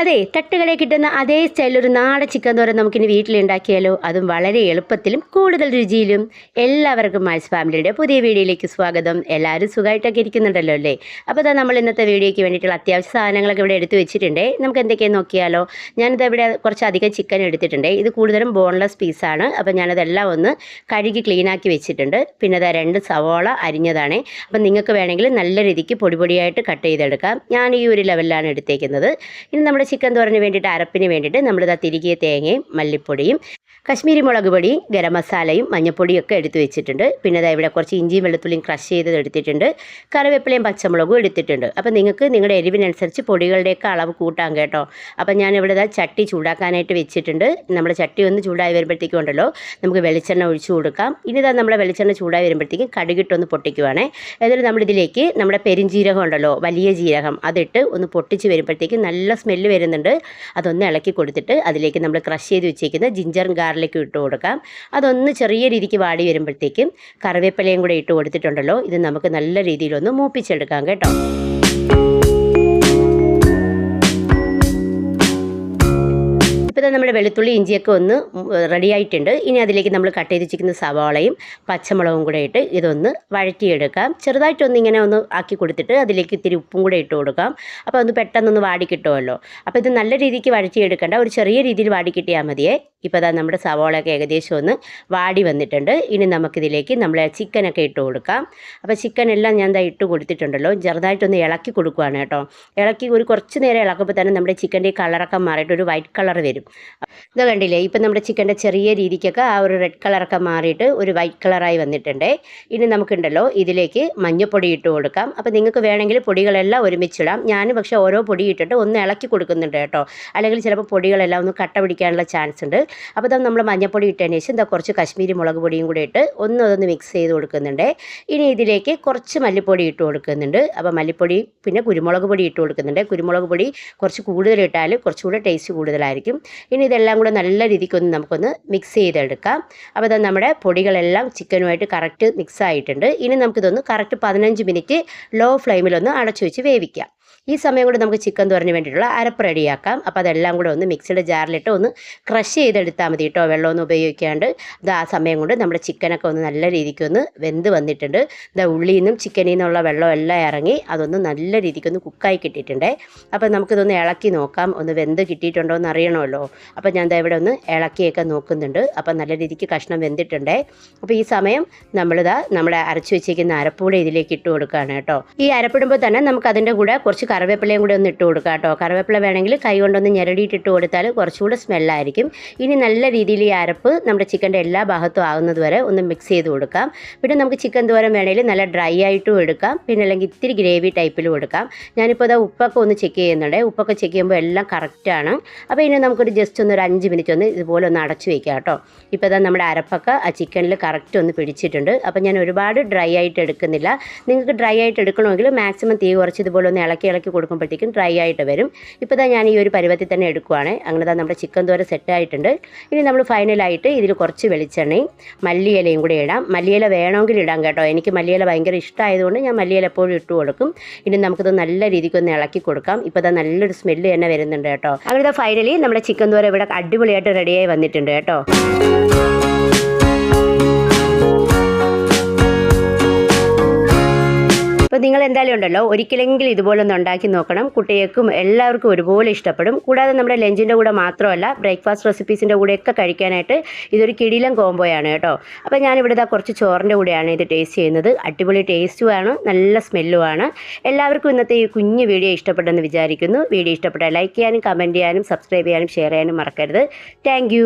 അതെ തട്ടുകടയിൽ കിട്ടുന്ന അതേ സ്റ്റൈലിൽ ഒരു നാടൻ ചിക്കൻ തോരൻ നമുക്കിനി വീട്ടിലുണ്ടാക്കിയാലോ? അതും വളരെ എളുപ്പത്തിലും കൂടുതൽ രുചിയിലും എല്ലാവർക്കും മൈസ് ഫാമിലിയുടെ പുതിയ വീഡിയോയിലേക്ക് സ്വാഗതം. എല്ലാവരും സുഖമായിട്ടൊക്കെ ഇരിക്കുന്നുണ്ടല്ലോ അല്ലേ? അപ്പോൾ അതാ നമ്മൾ ഇന്നത്തെ വീഡിയോയ്ക്ക് വേണ്ടിയിട്ടുള്ള അത്യാവശ്യ സാധനങ്ങളൊക്കെ ഇവിടെ എടുത്തു വെച്ചിട്ടുണ്ട്. നമുക്ക് എന്തൊക്കെയാണെന്ന് നോക്കിയാലോ? ഞാനിത് ഇവിടെ കുറച്ചധികം ചിക്കൻ എടുത്തിട്ടുണ്ട്. ഇത് കൂടുതലും ബോൺലെസ് പീസാണ് അപ്പോൾ ഞാനതെല്ലാം ഒന്ന് കഴുകി ക്ലീനാക്കി വെച്ചിട്ടുണ്ട്. പിന്നെ അതാ രണ്ട് സവോള അരിഞ്ഞതാണ്. അപ്പം നിങ്ങൾക്ക് വേണമെങ്കിൽ നല്ല രീതിക്ക് പൊടി പൊടിയായിട്ട് കട്ട് ചെയ്തെടുക്കാം. ഞാൻ ഈ ഒരു ലെവലിലാണ് എടുത്തേക്കുന്നത്. ഇനി നമ്മുടെ ചിക്കൻ തോരന് വേണ്ടിയിട്ട് അരപ്പിന് വേണ്ടിയിട്ട് നമ്മളിതാ തിരികിയ തേങ്ങയും മല്ലിപ്പൊടിയും കശ്മീരി മുളക് പൊടി ഗരം മസാലയും മഞ്ഞൾപ്പൊടിയും ഒക്കെ എടുത്ത് വെച്ചിട്ടുണ്ട്. പിന്നെ ദാ ഇവിടെ കുറച്ച് ഇഞ്ചിയും വെളുത്തുള്ളിയും ക്രഷ് ചെയ്തത് എടുത്തിട്ടുണ്ട്. കറിവേപ്പിലയും പച്ചമുളകും എടുത്തിട്ടുണ്ട്. അപ്പം നിങ്ങൾക്ക് നിങ്ങളുടെ എരിവിനനുസരിച്ച് പൊടികളുടെയൊക്കെ അളവ് കൂട്ടാം കേട്ടോ. അപ്പം ഞാൻ ഇവിടെ ദാ ചട്ടി ചൂടാക്കാനായിട്ട് വെച്ചിട്ടുണ്ട്. നമ്മുടെ ചട്ടി ഒന്ന് ചൂടായി വരുമ്പോഴത്തേക്കും ഉണ്ടല്ലോ നമുക്ക് വെളിച്ചെണ്ണ ഒഴിച്ചു കൊടുക്കാം. ഇനി ഇതാ നമ്മുടെ വെളിച്ചെണ്ണ ചൂടായി വരുമ്പോഴത്തേക്കും കടുകിട്ടൊന്ന് പൊട്ടിക്കുവാണേ. എന്നിട്ട് നമ്മളിതിലേക്ക് നമ്മുടെ പെരിഞ്ജീരകം ഉണ്ടല്ലോ വലിയ ജീരകം അതിട്ട് ഒന്ന് പൊട്ടിച്ച് വരുമ്പോഴത്തേക്കും നല്ല സ്മെല്ല് വരുന്നുണ്ട്. അതൊന്ന് ഇളക്കി കൊടുത്തിട്ട് അതിലേക്ക് നമ്മൾ ക്രഷ് ചെയ്ത് വെച്ചേക്കുന്ന ജിഞ്ചറും ഗാർലിക്കും ഇട്ട് കൊടുക്കാം. അതൊന്ന് ചെറിയ രീതിക്ക് വാടി വരുമ്പോഴത്തേക്കും കറിവേപ്പിലയും കൂടെ ഇട്ട് കൊടുത്തിട്ടുണ്ടല്ലോ. ഇത് നമുക്ക് നല്ല രീതിയിലൊന്ന് മൂപ്പിച്ചെടുക്കാം കേട്ടോ. വെളുത്തുള്ളി ഇഞ്ചിയൊക്കെ ഒന്ന് റെഡിയായിട്ടുണ്ട്. ഇനി അതിലേക്ക് നമ്മൾ കട്ട് ചെയ്ത് വെച്ചിരിക്കുന്ന സവാളയും പച്ചമുളകും കൂടെ ഇട്ട് ഇതൊന്ന് വഴറ്റിയെടുക്കാം. ചെറുതായിട്ടൊന്ന് ഇങ്ങനെ ഒന്ന് ആക്കി കൊടുത്തിട്ട് അതിലേക്ക് ഇത്തിരി ഉപ്പും കൂടെ ഇട്ട് കൊടുക്കാം. അപ്പോൾ ഒന്ന് പെട്ടെന്നൊന്ന് വാടി കിട്ടുമല്ലോ. അപ്പോൾ ഇത് നല്ല രീതിക്ക് വഴറ്റിയെടുക്കേണ്ട. ഒരു ചെറിയ രീതിയിൽ വാടി കിട്ടിയാൽ മതിയേ. ഇപ്പോൾ അതാ നമ്മുടെ സവാളയൊക്കെ ഏകദേശം ഒന്ന് വാടി വന്നിട്ടുണ്ട്. ഇനി നമുക്കിതിലേക്ക് നമ്മൾ ചിക്കനൊക്കെ ഇട്ട് കൊടുക്കാം. അപ്പോൾ ചിക്കൻ എല്ലാം ഞാൻ ദാ ഇട്ട് കൊടുത്തിട്ടുണ്ടല്ലോ. ചെറുതായിട്ടൊന്ന് ഇളക്കി കൊടുക്കുകയാണ് കേട്ടോ. ഇളക്കി ഒരു കുറച്ച് നേരം ഇളക്കുമ്പോൾ തന്നെ നമ്മുടെ ചിക്കന്റെ കളറൊക്കെ മാറിയിട്ട് ഒരു വൈറ്റ് കളർ വരും. ഇത് കണ്ടില്ലേ ഇപ്പം നമ്മുടെ ചിക്കന്റെ ചെറിയ രീതിക്കൊക്കെ ആ ഒരു റെഡ് കളറൊക്കെ മാറിയിട്ട് ഒരു വൈറ്റ് കളറായി വന്നിട്ടുണ്ട്. ഇനി നമുക്കുണ്ടല്ലോ ഇതിലേക്ക് മഞ്ഞപ്പൊടി ഇട്ട് കൊടുക്കാം. അപ്പോൾ നിങ്ങൾക്ക് വേണമെങ്കിൽ പൊടികളെല്ലാം ഒരുമിച്ചിടാം. ഞാൻ പക്ഷേ ഓരോ പൊടി ഇട്ടിട്ട് ഒന്ന് ഇളക്കി കൊടുക്കുന്നുണ്ട് കേട്ടോ. അല്ലെങ്കിൽ ചിലപ്പോൾ പൊടികളെല്ലാം ഒന്ന് കട്ട പിടിക്കാനുള്ള ചാൻസ് ഉണ്ട്. അപ്പോൾ ഇതാ നമ്മൾ മഞ്ഞപ്പൊടി ഇട്ടതിന് ശേഷം ഇതാ കുറച്ച് കശ്മീരി മുളക് പൊടിയും കൂടി ഇട്ട് ഒന്ന് അതൊന്ന് മിക്സ് ചെയ്ത് കൊടുക്കുന്നുണ്ട്. ഇനി ഇതിലേക്ക് കുറച്ച് മല്ലിപ്പൊടി ഇട്ട് കൊടുക്കുന്നുണ്ട്. അപ്പോൾ മല്ലിപ്പൊടി പിന്നെ കുരുമുളക് പൊടി ഇട്ട് കൊടുക്കുന്നുണ്ട്. കുരുമുളക് പൊടി കുറച്ച് കൂടുതൽ ഇട്ടാൽ കുറച്ചുകൂടെ ടേസ്റ്റ് കൂടുതലായിരിക്കും. ഇനി ഇതെല്ലാം കൂടെ നല്ല രീതിക്കൊന്ന് നമുക്കൊന്ന് മിക്സ് ചെയ്തെടുക്കാം. അപ്പോൾ ഇതാ നമ്മുടെ പൊടികളെല്ലാം ചിക്കനുമായിട്ട് കറക്റ്റ് മിക്സ് ആയിട്ടുണ്ട്. ഇനി നമുക്കിതൊന്ന് കറക്റ്റ് പതിനഞ്ച് മിനിറ്റ് ലോ ഫ്ലെയിമിലൊന്ന് അടച്ചു വെച്ച് വേവിക്കാം. ഈ സമയം കൂടെ നമുക്ക് ചിക്കൻ തോരന് വേണ്ടിയിട്ടുള്ള അരപ്പ് റെഡിയാക്കാം. അപ്പോൾ അതെല്ലാം കൂടെ ഒന്ന് മിക്സിയുടെ ജാറിലിട്ട് ഒന്ന് ക്രഷ് ചെയ്തെടുത്താൽ മതി കേട്ടോ വെള്ളമൊന്നും ഉപയോഗിക്കാണ്ട്. ഇത് ആ സമയം കൊണ്ട് നമ്മുടെ ചിക്കനൊക്കെ ഒന്ന് നല്ല രീതിക്ക് ഒന്ന് വെന്ത് വന്നിട്ടുണ്ട്. ഇതാ ഉള്ളിയിൽ നിന്നും ചിക്കനിൽ നിന്നുള്ള വെള്ളം എല്ലാം ഇറങ്ങി അതൊന്ന് നല്ല രീതിക്ക് ഒന്ന് കുക്കായി കിട്ടിയിട്ടുണ്ട്. അപ്പോൾ നമുക്കിതൊന്ന് ഇളക്കി നോക്കാം. ഒന്ന് വെന്ത് കിട്ടിയിട്ടുണ്ടോ എന്ന് അറിയണമല്ലോ. അപ്പോൾ ഞാൻ ഇവിടെ ഒന്ന് ഇളക്കിയൊക്കെ നോക്കുന്നുണ്ട്. അപ്പോൾ നല്ല രീതിക്ക് കഷ്ണം വെന്തിട്ടുണ്ട്. അപ്പോൾ ഈ സമയം നമ്മളിതാ നമ്മുടെ അരച്ചു വെച്ചിരിക്കുന്ന അരപ്പൂടെ ഇതിലേക്ക് ഇട്ട് കൊടുക്കുകയാണ് കേട്ടോ. ഈ അരപ്പിടുമ്പോൾ തന്നെ നമുക്ക് അതിന്റെ കൂടെ കുറച്ച് കറിവേപ്പിലയും കൂടി ഒന്ന് ഇട്ട് കൊടുക്കുക കേട്ടോ. കറിവേപ്പില വേണമെങ്കിൽ കൈ കൊണ്ടൊന്ന് ഞെരടിയിട്ട് ഇട്ട് കൊടുത്താൽ കുറച്ചുകൂടെ സ്മെല്ലായിരിക്കും. ഇനി നല്ല രീതിയിൽ ഈ അരപ്പ് നമ്മുടെ ചിക്കന്റെ എല്ലാ ഭാഗത്തും ആകുന്നത് വരെ ഒന്ന് മിക്സ് ചെയ്ത് കൊടുക്കാം. പിന്നെ നമുക്ക് ചിക്കൻ തോരൻ വേണമെങ്കിൽ നല്ല ഡ്രൈ ആയിട്ടും എടുക്കാം. പിന്നെ അല്ലെങ്കിൽ ഇത്തിരി ഗ്രേവി ടൈപ്പിലും എടുക്കാം. ഞാനിപ്പോൾ അതാ ഉപ്പൊക്കെ ഒന്ന് ചെക്ക് ചെയ്യുന്നുണ്ട്. ഉപ്പൊക്കെ ചെക്ക് ചെയ്യുമ്പോൾ എല്ലാം കറക്റ്റാണ് അപ്പോൾ ഇനി നമുക്കൊരു ജസ്റ്റ് ഒന്ന് ഒരു അഞ്ച് മിനിറ്റ് ഒന്ന് ഇതുപോലെ ഒന്ന് അടച്ചു വയ്ക്കാം കേട്ടോ. ഇപ്പോൾ ഇതാ നമ്മുടെ അരപ്പൊക്കെ ആ ചിക്കനിൽ കറക്റ്റ് ഒന്ന് പിടിച്ചിട്ടുണ്ട്. അപ്പോൾ ഞാൻ ഒരുപാട് ഡ്രൈ ആയിട്ട് എടുക്കുന്നില്ല. നിങ്ങൾക്ക് ഡ്രൈ ആയിട്ട് എടുക്കണമെങ്കിൽ മാക്സിമം തീ കുറച്ച് ഇതുപോലെ ഒന്ന് ഇളക്കി ഇളക്കി കൊടുക്കുമ്പോഴത്തേക്കും ഡ്രൈ ആയിട്ട് വരും. ഇപ്പോൾ ഞാൻ ഈ ഒരു പരുവത്തിൽ തന്നെ എടുക്കുവാണ്. അങ്ങനെ തന്നെ നമ്മുടെ ചിക്കൻ തോര സെറ്റ് ആയിട്ടുണ്ട്. ഇനി നമ്മൾ ഫൈനലായിട്ട് ഇതിൽ കുറച്ച് വെളിച്ചെണ്ണയും മല്ലിയിലയും കൂടി ഇടാം. മല്ലിയില വേണമെങ്കിൽ ഇടാം കേട്ടോ. എനിക്ക് മല്ലിയില ഭയങ്കര ഇഷ്ടമായതുകൊണ്ട് ഞാൻ മല്ലിയില എപ്പോഴും ഇട്ട് കൊടുക്കും. ഇനി നമുക്കിത് നല്ല രീതിക്ക് ഒന്ന് ഇളക്കി കൊടുക്കാം. ഇപ്പോൾ ഇതാ നല്ലൊരു സ്മെല്ല് തന്നെ വരുന്നുണ്ട് കേട്ടോ. അങ്ങനെ ഫൈനലി നമ്മുടെ ചിക്കൻ തോര ഇവിടെ അടിപൊളിയായിട്ട് റെഡിയായി വന്നിട്ടുണ്ട് കേട്ടോ. അപ്പോൾ നിങ്ങൾ എന്തായാലും ഉണ്ടല്ലോ ഒരിക്കലെങ്കിലും ഇതുപോലെ ഒന്ന് ഉണ്ടാക്കി നോക്കണം. കുട്ടികൾക്കും എല്ലാവർക്കും ഒരുപോലെ ഇഷ്ടപ്പെടും. കൂടാതെ നമ്മുടെ ലഞ്ചിന്റെ കൂടെ മാത്രമല്ല ബ്രേക്ക്ഫാസ്റ്റ് റെസിപ്പീസിന്റെ കൂടെയൊക്കെ കഴിക്കാനായിട്ട് ഇതൊരു കിടിലം കോംബോയാണ് കേട്ടോ. അപ്പോൾ ഞാനിവിടെ കുറച്ച് ചോറിന്റെ കൂടെയാണ് ഇത് ടേസ്റ്റ് ചെയ്യുന്നത്. അടിപൊളി ടേസ്റ്റുമാണ് നല്ല സ്മെല്ലുമാണ്. എല്ലാവർക്കും ഇന്നത്തെ ഈ കുഞ്ഞു വീഡിയോ ഇഷ്ടപ്പെട്ടെന്ന് വിചാരിക്കുന്നു. വീഡിയോ ഇഷ്ടപ്പെട്ടാൽ ലൈക്ക് ചെയ്യാനും കമന്റ് ചെയ്യാനും സബ്സ്ക്രൈബ് ചെയ്യാനും ഷെയർ ചെയ്യാനും മറക്കരുത്. താങ്ക്